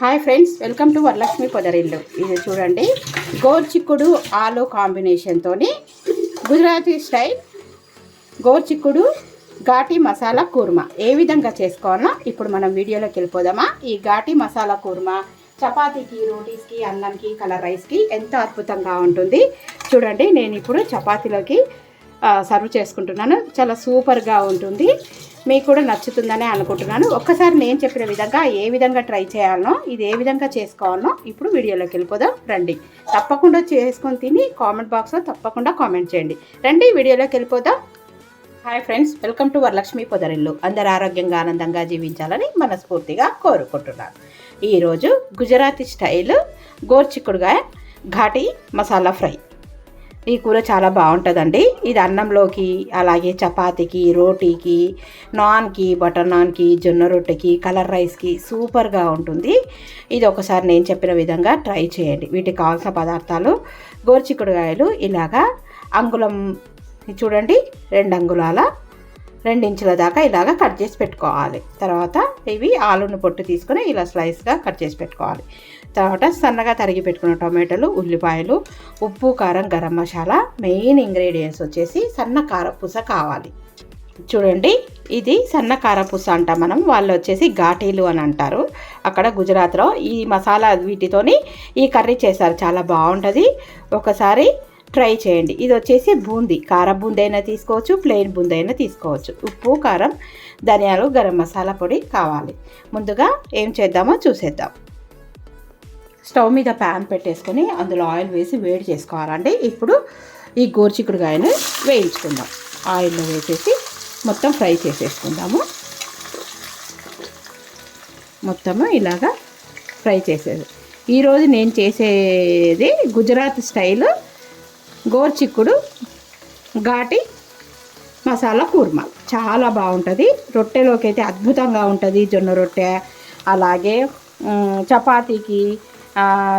Hi friends welcome to Varalakshmi Podarillu. ఇది చూడండి గోర్చిక్కుడు ఆలు కాంబినేషన్తో గుజరాతీ స్టైల్ గోర్చిక్కుడు ఘాటీ మసాలా కూర్మా. ఏ విధంగా చేసుకోవాలో ఇప్పుడు మనం వీడియోలోకి వెళ్ళిపోదామా? ఈ ఘాటీ మసాలా కూర్మా చపాతీకి రోటీస్కి అన్నంకి కలర్ రైస్కి ఎంత అద్భుతంగా ఉంటుంది. చూడండి నేను ఇప్పుడు చపాతీలోకి సర్వ్ చేసుకుంటున్నాను. చాలా సూపర్గా ఉంటుంది. మీకు కూడా నచ్చుతుందని అనుకుంటున్నాను. ఒక్కసారి నేను చెప్పిన విధంగా ఏ విధంగా ట్రై చేయాలనో ఇది ఏ విధంగా చేసుకోవాలనో ఇప్పుడు వీడియోలోకి వెళ్ళిపోదాం. రండి. తప్పకుండా చేసుకొని తిని కామెంట్ బాక్స్లో తప్పకుండా కామెంట్ చేయండి. రండి వీడియోలోకి వెళ్ళిపోదాం. Hi friends welcome to Varalakshmi పొదరిల్లు. అందరు ఆరోగ్యంగా ఆనందంగా జీవించాలని మనస్ఫూర్తిగా కోరుకుంటున్నాను. ఈరోజు గుజరాతీ స్టైల్ గోర్చిక్కుడుగా ఘాటీ మసాలా ఫ్రై. ఈ కూర చాలా బాగుంటుందండి. ఇది అన్నంలోకి అలాగే చపాతీకి రోటీకి నాన్కి బటర్ నాన్కి జొన్న రొట్టెకి కలర్ రైస్కి సూపర్గా ఉంటుంది. ఇది ఒకసారి నేను చెప్పిన విధంగా ట్రై చేయండి. వీటికి కావాల్సిన పదార్థాలు గోరుచిక్కుడుకాయలు ఇలాగా అంగుళం చూడండి రెండు అంగుళాల రెండించుల దాకా ఇలాగ కట్ చేసి పెట్టుకోవాలి. తర్వాత ఇవి ఆలున్న పొట్టు తీసుకొని ఇలా స్లైస్గా కట్ చేసి పెట్టుకోవాలి. తర్వాత సన్నగా తరిగి పెట్టుకున్న టొమాటోలు ఉల్లిపాయలు ఉప్పు కారం గరం మసాలా మెయిన్ ఇంగ్రీడియంట్స్ వచ్చేసి సన్న కారపూస కావాలి. చూడండి ఇది సన్న కారపూస అంటాం మనం వాళ్ళు వచ్చేసి ఘాటీలు అని అంటారు. అక్కడ గుజరాత్లో ఈ మసాలా వీటితోని ఈ కర్రీ చేస్తారు చాలా బాగుంటుంది. ఒకసారి ట్రై చేయండి. ఇది వచ్చేసి బూందీ. కార బూందీ అయినా తీసుకోవచ్చు ప్లెయిన్ బూందీ అయినా తీసుకోవచ్చు. ఉప్పు కారం ధనియాలు గరం మసాలా పొడి కావాలి. ముందుగా ఏం చేద్దామో చూసేద్దాం. స్టవ్ మీద ప్యాన్ పెట్టేసుకొని అందులో ఆయిల్ వేసి వేడి చేసుకోవాలండి. ఇప్పుడు ఈ గోరుచిక్కుడుకాయను వేయించుకుందాం. ఆయిల్లో వేసేసి మొత్తం ఫ్రై చేసేసుకుందాము. మొత్తము ఇలాగా ఫ్రై చేసేది. ఈరోజు నేను చేసేది గుజరాత్ స్టైల్ గోర్చిక్కుడు ఘాటి మసాలా కూర్మా. చాలా బాగుంటుంది. రొట్టెలోకి అయితే అద్భుతంగా ఉంటుంది జొన్న రొట్టె. అలాగే చపాతీకి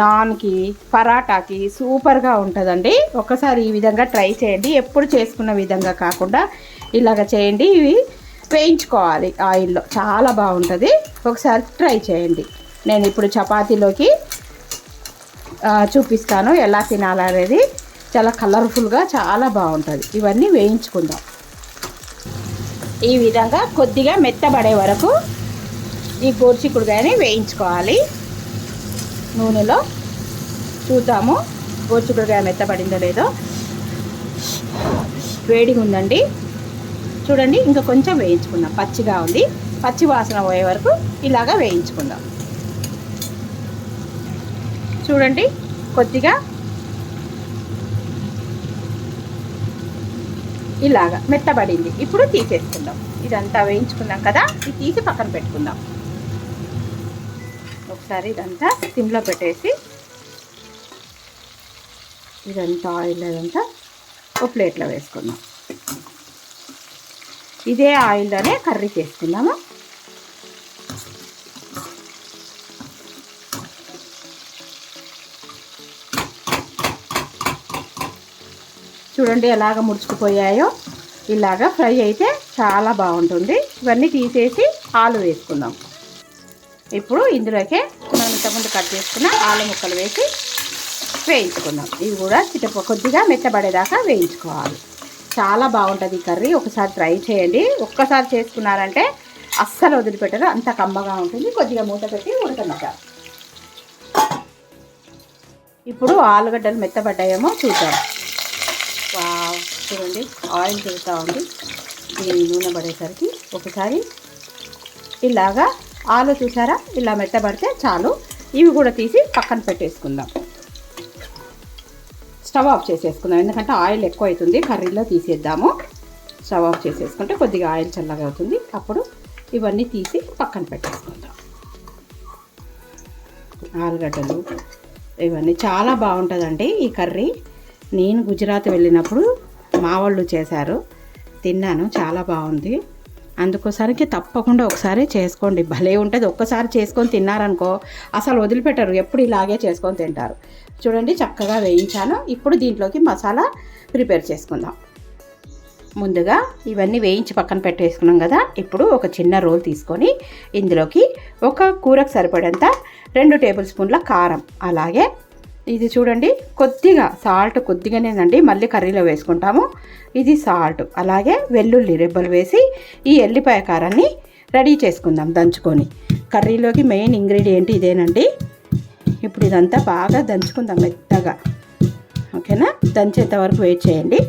నాన్కి పరాటాకి సూపర్గా ఉంటుందండి. ఒకసారి ఈ విధంగా ట్రై చేయండి. ఎప్పుడు చేసుకున్న విధంగా కాకుండా ఇలాగ చేయండి. ఇవి వేయించుకోవాలి ఆయిల్లో. చాలా బాగుంటుంది. ఒకసారి ట్రై చేయండి. నేను ఇప్పుడు చపాతీలోకి చూపిస్తాను ఎలా తినాలనేది. చాలా కలర్ఫుల్గా చాలా బాగుంటుంది. ఇవన్నీ వేయించుకుందాం. ఈ విధంగా కొద్దిగా మెత్తబడే వరకు ఈ గోర్చికుడుగాయని వేయించుకోవాలి. నూనెలో చూద్దాము గోర్చిక్కుడుగాయ మెత్తబడిందో లేదో. వేడిగా ఉందండి. చూడండి ఇంకా కొంచెం వేయించుకుందాం. పచ్చిగా ఉంది. పచ్చి వాసన పోయే వరకు ఇలాగా వేయించుకుందాం. చూడండి కొద్దిగా ఇలాగా మెత్తబడింది. ఇప్పుడు తీసేసుకుందాం. ఇదంతా వేయించుకున్నాం కదా ఇది తీసి పక్కన పెట్టుకుందాం. ఒకసారి ఇదంతా సిమ్లో పెట్టేసి ఇదంతా ఆయిల్ అదంతా ఒక ప్లేట్లో వేసుకుందాం. ఇదే ఆయిల్లోనే కర్రీ చేసుకుందాము. చూడండి ఎలాగ ముడుచుకుపోయాయో. ఇలాగ ఫ్రై అయితే చాలా బాగుంటుంది. ఇవన్నీ తీసేసి ఆలు వేసుకుందాం. ఇప్పుడు ఇందులోకే మనం ఇంతకుముందు కట్ చేసుకున్న ఆలు ముక్కలు వేసి వేయించుకుందాం. ఇవి కూడా చిటప కొద్దిగా మెత్తబడేదాకా వేయించుకోవాలి. చాలా బాగుంటుంది ఈ కర్రీ. ఒకసారి ట్రై చేయండి. ఒక్కసారి చేసుకున్నారంటే అస్సలు వదిలిపెట్టరు. అంత కమ్మగా ఉంటుంది. కొద్దిగా మూత పెట్టి ఉడకనిద్దాం ఇప్పుడు ఆలుగడ్డలు మెత్తబడ్డాయేమో చూద్దాం. చూడండి ఆయిల్ తిరుగుతూ ఉంది. దీని నూనె పడేసరికి ఒకసారి ఇలాగా ఆలు చూసారా? ఇలా మెత్తబడితే చాలు. ఇవి కూడా తీసి పక్కన పెట్టేసుకుందాం. స్టవ్ ఆఫ్ చేసేసుకుందాం. ఎందుకంటే ఆయిల్ ఎక్కువ అవుతుంది కర్రీలో తీసేద్దాము. స్టవ్ ఆఫ్ చేసేసుకుంటే కొద్దిగా ఆయిల్ చల్లగా అవుతుంది. అప్పుడు ఇవన్నీ తీసి పక్కన పెట్టేసుకుందాం. ఆలుగడ్డలు ఇవన్నీ చాలా బాగుంటుందండి ఈ కర్రీ. నేను గుజరాత్ వెళ్ళినప్పుడు మా వాళ్ళు చేశారు. తిన్నాను చాలా బాగుంది. అందుకోసానికి తప్పకుండా ఒకసారి చేసుకోండి. భలే ఉంటుంది. ఒక్కసారి చేసుకొని తిన్నారనుకో అసలు వదిలిపెట్టరు. ఎప్పుడు ఇలాగే చేసుకొని తింటారు. చూడండి చక్కగా వేయించాను. ఇప్పుడు దీంట్లోకి మసాలా ప్రిపేర్ చేసుకుందాం. ముందుగా ఇవన్నీ వేయించి పక్కన పెట్టేసుకున్నాం కదా. ఇప్పుడు ఒక చిన్న రోల్ తీసుకొని ఇందులోకి ఒక కూరకు సరిపడేంత రెండు టేబుల్ స్పూన్ల కారం. అలాగే ఇది చూడండి కొద్దిగా సాల్ట్ కొద్దిగానేనండి మళ్ళీ కర్రీలో వేసుకుంటాము. ఇది సాల్ట్ అలాగే వెల్లుల్లి రెబ్బలు వేసి ఈ ఎల్లిపాయ కారాన్ని రెడీ చేసుకుందాం దంచుకొని. కర్రీలోకి మెయిన్ ఇంగ్రీడియంట్ ఇదేనండి. ఇప్పుడు ఇదంతా బాగా దంచుకుందాం మెత్తగా. ఓకేనా? దంచేంత వరకు వెయిట్ చేయండి.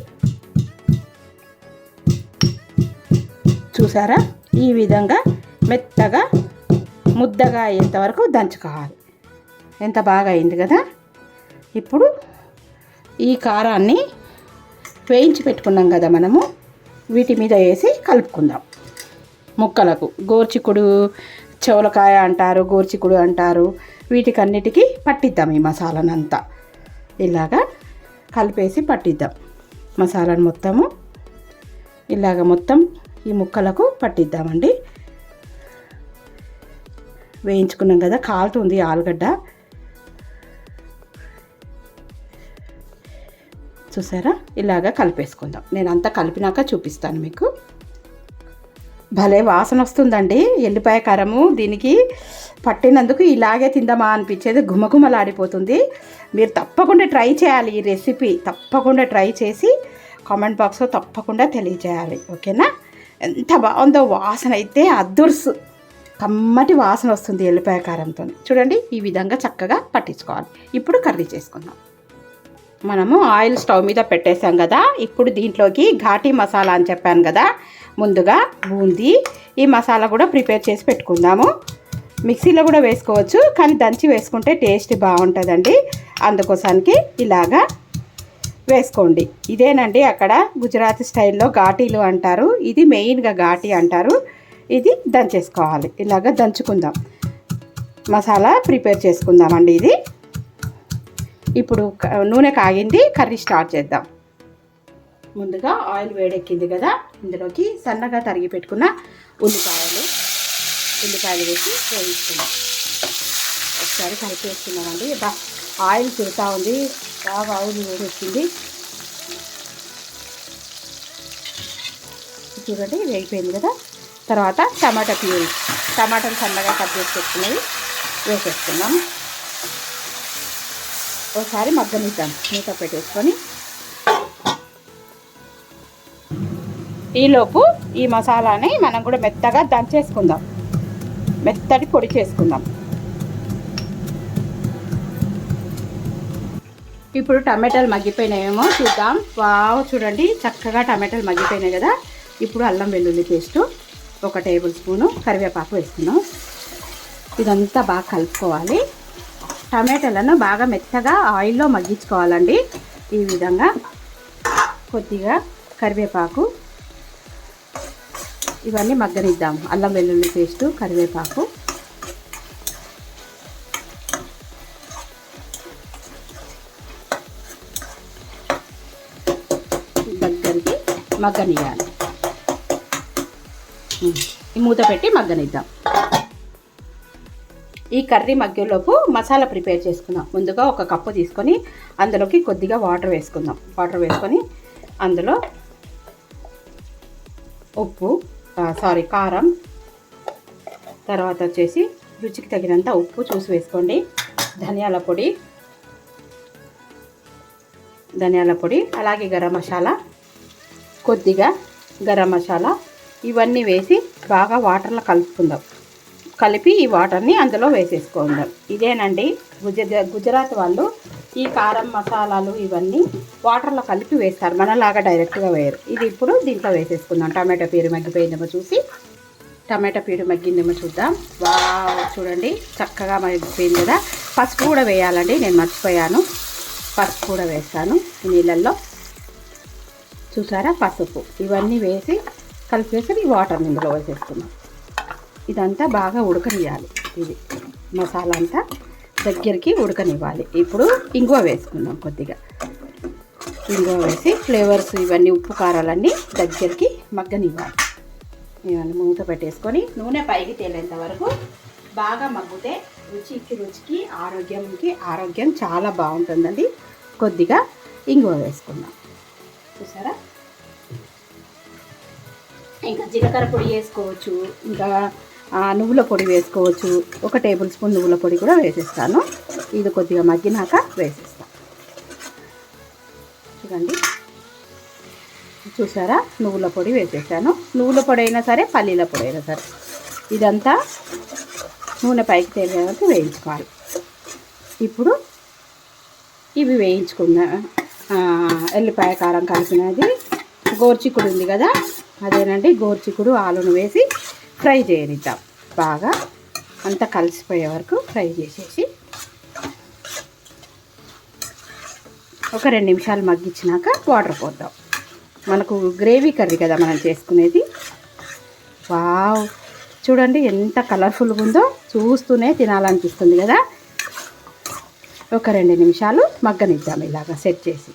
చూసారా? ఈ విధంగా మెత్తగా ముద్దగా అయ్యేంత వరకు దంచుకోవాలి. ఎంత బాగా అయింది కదా? ఇప్పుడు ఈ కారాన్ని వేయించి పెట్టుకున్నాం కదా మనము. వీటి మీద వేసి కలుపుకుందాం. ముక్కలకు గోర్చికుడు చెవలకాయ అంటారు గోర్చికుడు అంటారు. వీటికన్నిటికీ పట్టిద్దాం ఈ మసాలానంతా. ఇలాగా కలిపేసి పట్టిద్దాం. మసాలాను మొత్తము ఇలాగ మొత్తం ఈ ముక్కలకు పట్టిద్దామండి. వేయించుకున్నాం కదా కాలుతుంది ఆలుగడ్డ. చూసారా? ఇలాగా కలిపేసుకుందాం. నేను అంతా కలిపినాక చూపిస్తాను మీకు. భలే వాసన వస్తుందండి. ఎల్లిపాయ కారము దీనికి పట్టినందుకు ఇలాగే తిందామా అనిపించేది. గుమగుమలాడిపోతుంది మీరు తప్పకుండా ట్రై చేయాలి ఈ రెసిపీ. తప్పకుండా ట్రై చేసి కామెంట్ బాక్స్లో తప్పకుండా తెలియజేయాలి. ఓకేనా? ఎంత బాగుందో వాసన అయితే అదుర్సు కమ్మటి వాసన వస్తుంది ఎల్లిపాయ కారంతో చూడండి ఈ విధంగా చక్కగా పట్టించుకోవాలి. ఇప్పుడు కర్రీ చేసుకుందాం. మనము ఆయిల్ స్టవ్ మీద పెట్టేసాం కదా. ఇప్పుడు దీంట్లోకి ఘాటీ మసాలా అని చెప్పాను కదా. ముందుగా బూందీ ఈ మసాలా కూడా ప్రిపేర్ చేసి పెట్టుకుందాము. మిక్సీలో కూడా వేసుకోవచ్చు కానీ దంచి వేసుకుంటే టేస్ట్ బాగుంటుందండి. అందుకోసానికి ఇలాగా వేసుకోండి. ఇదేనండి అక్కడ గుజరాతీ స్టైల్లో ఘాటీలు అంటారు. ఇది మెయిన్గా ఘాటీ అంటారు. ఇది దంచేసుకోవాలి. ఇలాగ దంచుకుందాం. మసాలా ప్రిపేర్ చేసుకుందామండి ఇది. ఇప్పుడు నూనె కాగింది కర్రీ స్టార్ట్ చేద్దాం. ముందుగా ఆయిల్ వేడెక్కింది కదా ఇందులోకి సన్నగా తరిగి పెట్టుకున్న ఉల్లిపాయలు ఉల్లిపాయలు వేసి వేయించుకున్నాం ఒకసారి కలిపేసుకున్నామండి బా ఆయిల్ తిరుగుతూ ఉంది. బాగా ఆయిల్ వేడెక్కింది. చూడండి వేగిపోయింది కదా. తర్వాత టమాటా ప్యూరీ టమాటాలు సన్నగా కట్ చేసి పెట్టుకున్నవి వేసేస్తున్నాం ఒకసారి మగ్గనిద్దాం. మూత పెట్టేసుకొని. ఈలోపు ఈ మసాలాని మనం కూడా మెత్తగా దంచేసుకుందాం. మెత్తటి పొడి చేసుకుందాం. ఇప్పుడు టమాటాలు మగ్గిపోయినాయేమో చూద్దాం. వావ్ చూడండి చక్కగా టమాటాలు మగ్గిపోయినాయి కదా. ఇప్పుడు అల్లం వెల్లుల్లి పేస్టు ఒక టేబుల్ స్పూను కరివేపాకు వేసుకున్నాం ఇదంతా బాగా కలుపుకోవాలి. టమాటాలను బాగా మెత్తగా ఆయిల్లో మగ్గించుకోవాలండి. ఈ విధంగా కొద్దిగా కరివేపాకు. ఇవన్నీ మగ్గనిద్దాం. అల్లం వెల్లుల్లి పేస్టు కరివేపాకు. దగ్గరికి మగ్గనియాలి. ఈ మూత పెట్టి మగ్గనిద్దాం. ఈ కర్రీ మగ్గేలోపు మసాలా ప్రిపేర్ చేసుకుందాం. ముందుగా ఒక కప్పు తీసుకొని అందులోకి కొద్దిగా వాటర్ వేసుకుందాం. వాటర్ వేసుకొని అందులో ఉప్పు సారీ కారం తర్వాత వచ్చేసి రుచికి తగినంత ఉప్పు చూసి వేసుకోండి. ధనియాల పొడి ధనియాల పొడి అలాగే గరం మసాలా కొద్దిగా గరం మసాలా ఇవన్నీ వేసి బాగా వాటర్లో కలుపుకుందాం. కలిపి ఈ వాటర్ని అందులో వేసేసుకుందాం ఇదేనండి గుజ గుజరాత్ వాళ్ళు ఈ కారం మసాలాలు ఇవన్నీ వాటర్లో కలిపి వేస్తారు. మనలాగా డైరెక్ట్గా వేయరు. ఇది ఇప్పుడు దీంట్లో వేసేసుకుందాం. టమాటో పీరు మగ్గిపోయిందేమో చూసి. టమాటా పీరు మగ్గిందేమో చూద్దాం. వా చూడండి. చక్కగా మగ్గిపోయింది కదా. పసుపు కూడా వేయాలండి. నేను మర్చిపోయాను. పసుపు కూడా వేస్తాను నీళ్ళల్లో. చూసారా? పసుపు. ఇవన్నీ వేసి కలిపేసి ఈ వాటర్ ఇందులో వేసేసుకున్నాం ఇదంతా బాగా ఉడకనియాలి ఇది మసాలా అంతా దగ్గరికి ఉడకనివ్వాలి. ఇప్పుడు ఇంగువ వేసుకుందాం కొద్దిగా. ఇంగువ వేసి ఫ్లేవర్స్ ఇవన్నీ ఉప్పు కారాలన్నీ దగ్గరికి మగ్గనివ్వాలి. ఇవన్నీ మూత పెట్టేసుకొని నూనె పైకి తేలేంత వరకు బాగా మగ్గితే రుచికి రుచికి ఆరోగ్యంకి ఆరోగ్యం చాలా బాగుంటుందండి. కొద్దిగా ఇంగువ వేసుకుందాం. చూసారా? ఇంకా జీలకర్ర పొడి వేసుకోవచ్చు. ఇంకా నువ్వుల పొడి వేసుకోవచ్చు. ఒక టేబుల్ స్పూన్ నువ్వుల పొడి కూడా వేసేస్తాను. ఇది కొద్దిగా మగ్గినాక వేసేస్తాను చూడండి. చూసారా? నువ్వుల పొడి వేసేసాను. నువ్వుల పొడి అయినా సరే పల్లీల పొడి అయినా సరే. ఇదంతా నూనె పైకి తేలే వరకు వేయించుకోవాలి. ఇప్పుడు ఇవి వేయించుకున్న ఎల్లిపాయ కారం కలిపినది. గోర్చిక్కుడు ఉంది కదా? అదేనండి గోర్చికుడు ఆలును వేసి ఫ్రై చేయనిద్దాం బాగా అంతా కలిసిపోయే వరకు ఫ్రై చేసేసి ఒక రెండు నిమిషాలు మగ్గించినాక వాటర్ పోద్దాం. మనకు గ్రేవీ కర్రీ కదా మనం చేసుకునేది. వావ్! చూడండి ఎంత కలర్ఫుల్గా ఉందో చూస్తూనే తినాలనిపిస్తుంది కదా. ఒక రెండు నిమిషాలు మగ్గనిద్దాం ఇలాగా సెట్ చేసి.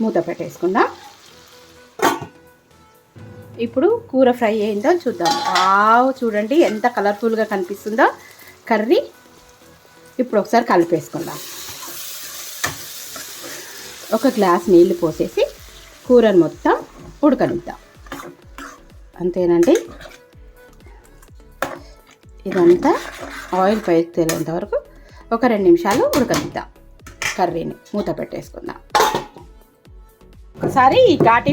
మూత పెట్టేసుకుందాం. ఇప్పుడు కూర ఫ్రై అయిందో చూద్దాం. ఆవు చూడండి ఎంత కలర్ఫుల్గా కనిపిస్తుందో. కర్రీ ఇప్పుడు ఒకసారి కలిపేసుకుందాం. ఒక గ్లాస్ నీళ్ళు పోసేసి కూరను మొత్తం ఉడకనిద్దాం. అంతేనండి? ఇదంతా ఆయిల్ పైకి తేలేంత వరకు ఒక రెండు నిమిషాలు ఉడకనిద్దాం. కర్రీని మూత పెట్టేసుకుందాం. ఒకసారి ఈ ఘాటి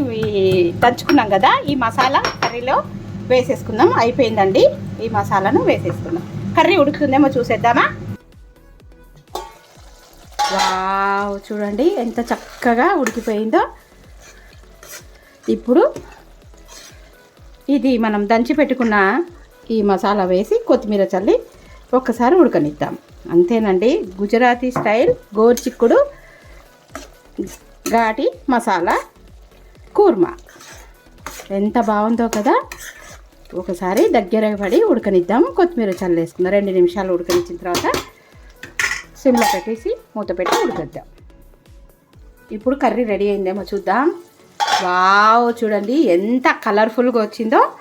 దంచుకున్నాం కదా ఈ మసాలా కర్రీలో వేసేసుకుందాం. అయిపోయిందండి. ఈ మసాలాను వేసేసుకుందాం. కర్రీ ఉడుకుతుందేమో చూసేద్దామా? వావ్ చూడండి ఎంత చక్కగా ఉడికిపోయిందో. ఇప్పుడు ఇది మనం దంచి పెట్టుకున్న ఈ మసాలా వేసి కొత్తిమీర చల్లి ఒక్కసారి ఉడకనిద్దాం. అంతేనండి. గుజరాతీ స్టైల్ గోర్చిక్కుడు ఘాటి మసాలా కూర్మా. ఎంత బాగుందో కదా? ఒకసారి దగ్గర పడి ఉడకనిద్దాం కొత్తిమీర చల్లేసుకుందాం. రెండు నిమిషాలు ఉడకనిచ్చిన తర్వాత సిమ్లో పెట్టేసి మూత పెట్టి ఉడకద్దాం ఇప్పుడు కర్రీ రెడీ అయిందేమో చూద్దాం. వావ్ చూడండి ఎంత కలర్ఫుల్గా వచ్చిందో.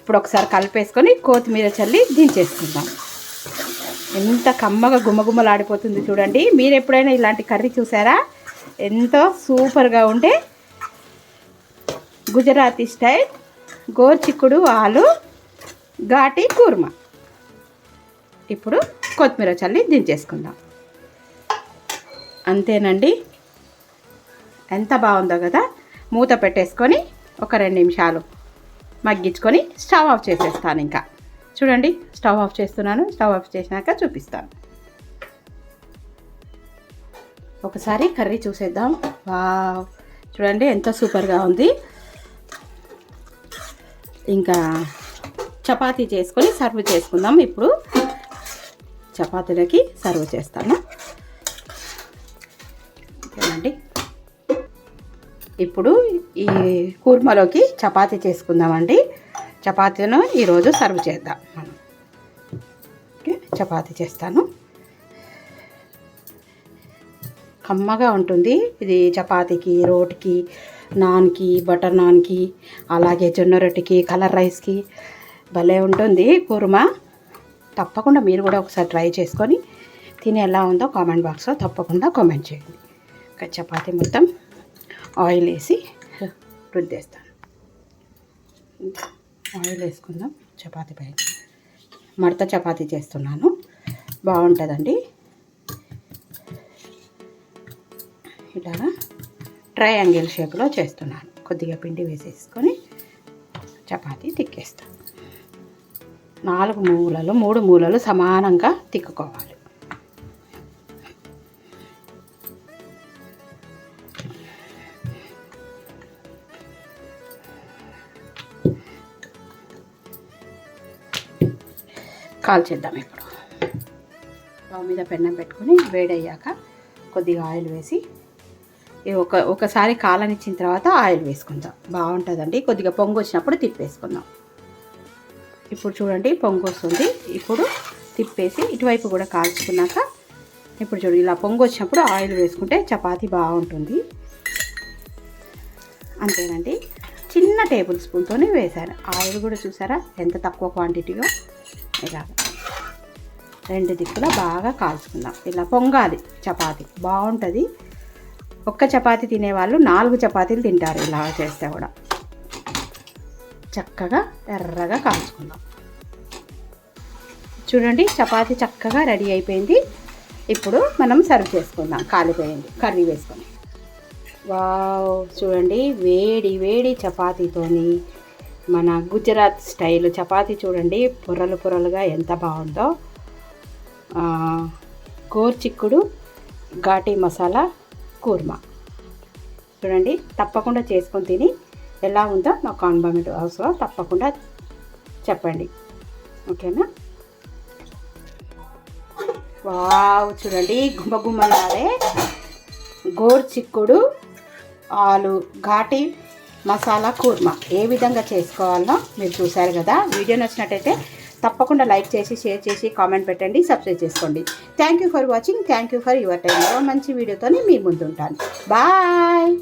ఇప్పుడు ఒకసారి కలిపేసుకొని కొత్తిమీర చల్లి దించేసుకుందాం. ఎంత కమ్మగా గుమ్మగుమ్మలాడిపోతుంది చూడండి. మీరు ఎప్పుడైనా ఇలాంటి కర్రీ చూసారా? ఎంతో సూపర్గా ఉండే గుజరాతీ స్టైల్ గోర్చిక్కుడు ఆలు ఘాటి కూర్మా. ఇప్పుడు కొత్తిమీర చల్లి దించేసుకుందాం. అంతేనండి. ఎంత బాగుందో కదా. మూత పెట్టేసుకొని ఒక రెండు నిమిషాలు మగ్గించుకొని స్టవ్ ఆఫ్ చేసేస్తాను ఇంకా. చూడండి స్టవ్ ఆఫ్ చేస్తున్నాను. స్టవ్ ఆఫ్ చేసినాక చూపిస్తాను. ఒకసారి కర్రీ చూసేద్దాం. వావ్. చూడండి ఎంత సూపర్గా ఉంది. ఇంకా చపాతీ చేసుకొని సర్వ్ చేసుకుందాం. ఇప్పుడు చపాతీలకి సర్వ్ చేస్తాను. చూడండి ఇప్పుడు ఈ కూర్మలోకి చపాతీ చేసుకుందామండి. చపాతీను ఈరోజు సర్వ్ చేద్దాం. మనం ఓకే చపాతీ చేస్తాను. కమ్మగా ఉంటుంది. ఇది చపాతీకి రోటికి నాన్కి బటర్ నాన్కి అలాగే జొన్న రొట్టెకి కలర్ రైస్కి భలే ఉంటుంది కుర్మా. తప్పకుండా మీరు కూడా ఒకసారి ట్రై చేసుకొని తిని ఎలా ఉందో కామెంట్ బాక్స్లో తప్పకుండా కామెంట్ చేయండి. ఒక చపాతి మొత్తం ఆయిల్ వేసి రుద్దేస్తాను. ఆయిల్ వేసుకుందాం. చపాతీ పైన. మడత చపాతీ చేస్తున్నాను. బాగుంటుందండి. ఇలాగా ట్రయాంగిల్ షేప్లో చేస్తున్నాను. కొద్దిగా పిండి వేసేసుకొని చపాతీ తిక్కేస్తాను నాలుగు మూలలు మూడు మూలలు సమానంగా తిక్కుకోవాలి. కాల్చేద్దాం ఇప్పుడు. స్టవ్ మీద పెన్నం పెట్టుకొని వేడయ్యాక కొద్దిగా ఆయిల్ వేసి ఒక ఒకసారి కాలనిచ్చిన తర్వాత ఆయిల్ వేసుకుందాం. బాగుంటుందండి. కొద్దిగా పొంగు వచ్చినప్పుడు తిప్పేసుకుందాం. ఇప్పుడు చూడండి పొంగు వస్తుంది. ఇప్పుడు తిప్పేసి ఇటువైపు కూడా కాల్చుకున్నాక ఇప్పుడు చూడు ఇలా పొంగు వచ్చినప్పుడు ఆయిల్ వేసుకుంటే చపాతీ బాగుంటుంది. అంతేనండి. చిన్న టేబుల్ స్పూన్తోనే వేశాను ఆయిల్ కూడా చూసారా? ఎంత తక్కువ క్వాంటిటీలో ఇలా. రెండు దిక్కులా బాగా కాల్చుకుందాం. ఇలా పొంగాలి చపాతీ. బాగుంటుంది. ఒక్క చపాతీ తినేవాళ్ళు నాలుగు చపాతీలు తింటారు ఇలా చేస్తే కూడా. చక్కగా ఎర్రగా కాల్చుకుందాం. చూడండి చపాతీ చక్కగా రెడీ అయిపోయింది. ఇప్పుడు మనం సర్వ్ చేసుకుందాం. కాలిపోయింది. కర్రీ వేసుకొని. వావ్ చూడండి వేడి వేడి చపాతీతోని మన గుజరాత్ స్టైల్ చపాతీ చూడండి పొరలు పొరలుగా ఎంత బాగుందో. ఆ, గోర్చిక్కుడు ఘాటీ మసాలా కూర్మా. చూడండి తప్పకుండా చేసుకొని తిని ఎలా ఉందో మా కాన్బామెంట్ హౌస్లో తప్పకుండా చెప్పండి. ఓకేనా? వావ్ చూడండి గుమ్మ గోరు చిక్కుడు ఆలు ఘాటి మసాలా కూర్మా. ఏ విధంగా చేసుకోవాలో మీరు చూశారు కదా. వీడియో నచ్చినట్టయితే తప్పకుండా లైక్ చేసి షేర్ చేసి కామెంట్ పెట్టండి సబ్స్క్రైబ్ చేసుకోండి. Thank you for watching thank you for your time మంచి వీడియోతోనే మీ ముందు ఉంటాను బాయ్